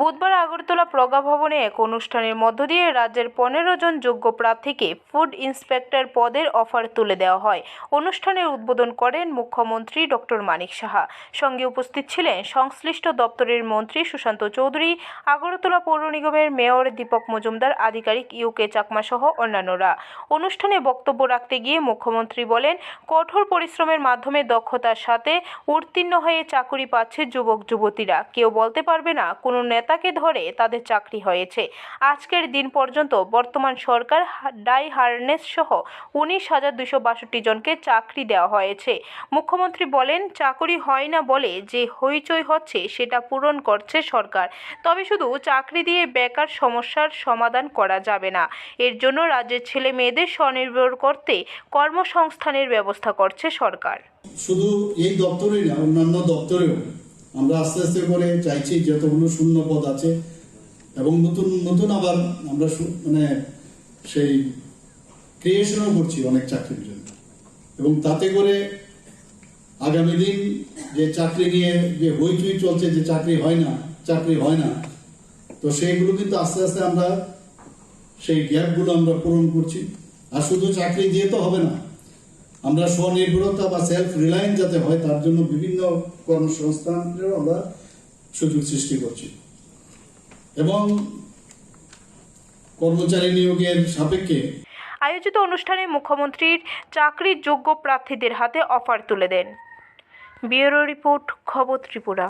বুধবার আগরতলা প্রজ্ঞা ভবনে এক অনুষ্ঠানের মধ্য দিয়ে রাজ্যের পনেরো জন যোগ্য প্রার্থীকে ফুড ইন্সপেক্টর পদের অফার তুলে দেওয়া হয়। অনুষ্ঠানের উদ্বোধন করেন মুখ্যমন্ত্রী ডক্টর মানিক সাহা। সঙ্গে উপস্থিত ছিলেন সংশ্লিষ্ট দপ্তরের মন্ত্রী সুশান্ত চৌধুরী, আগরতলা পৌর নিগমের মেয়র দীপক মজুমদার, আধিকারিক ইউকে চাকমা সহ অন্যান্যরা। অনুষ্ঠানে বক্তব্য রাখতে গিয়ে মুখ্যমন্ত্রী বলেন, কঠোর পরিশ্রমের মাধ্যমে দক্ষতার সাথে উত্তীর্ণ হয়ে চাকুরি পাচ্ছে যুবক যুবতীরা কেউ বলতে পারবে না, কোনো নেতাকে ধরে তাদের চাকরি হয়েছে। আজকের দিন পর্যন্ত বর্তমান সরকার ডাই হারনেস সহ উনিশ হাজার দুশো বাষট্টি জনকে চাকরি দেওয়া হয়েছে। মুখ্যমন্ত্রী বলেন, চাকরি হয় না বলে যে হইচই হচ্ছে সেটা পূরণ করছে সরকার। তবে শুধু চাকরি দিয়ে বেকার সমস্যার সমাধান করা যাবে না। এর জন্য রাজ্যের ছেলে মেয়েদের স্বনির্ভর করতে কর্মসংস্থানের ব্যবস্থা করছে সরকার। শুধু এই দপ্তরেই না, অন্যান্য দপ্তরেও আমরা আস্তে আস্তে করে চাইছি যতগুলো শূন্য পদ আছে এবং নতুন নতুন আবার আমরা মানে সেই ক্রিয়েশনও করছি অনেক চাকরির জন্য। এবং তাতে করে আগামী দিন যে চাকরি নিয়ে যে হইচই চলছে যে চাকরি হয় না, চাকরি হয় না, তো সেইগুলো কিন্তু আস্তে আস্তে আমরা সেই গ্যাপগুলো আমরা পূরণ করছি। আর শুধু চাকরি দিয়ে তো হবে না আমরা স্বনির্ভরতা বা সেলফ রিলায়েন্স যাতে হয়, তার জন্য বিভিন্ন কর্মসংস্থানেরও আমরা সুযোগ সৃষ্টি করছি। এবং কর্মচারী নিয়োগের সাপেক্ষে আয়োজিত অনুষ্ঠানে মুখ্যমন্ত্রীর চাকরির যোগ্য প্রার্থীদের হাতে অফার তুলে দেন। ব্যুরো রিপোর্ট, খবর ত্রিপুরা।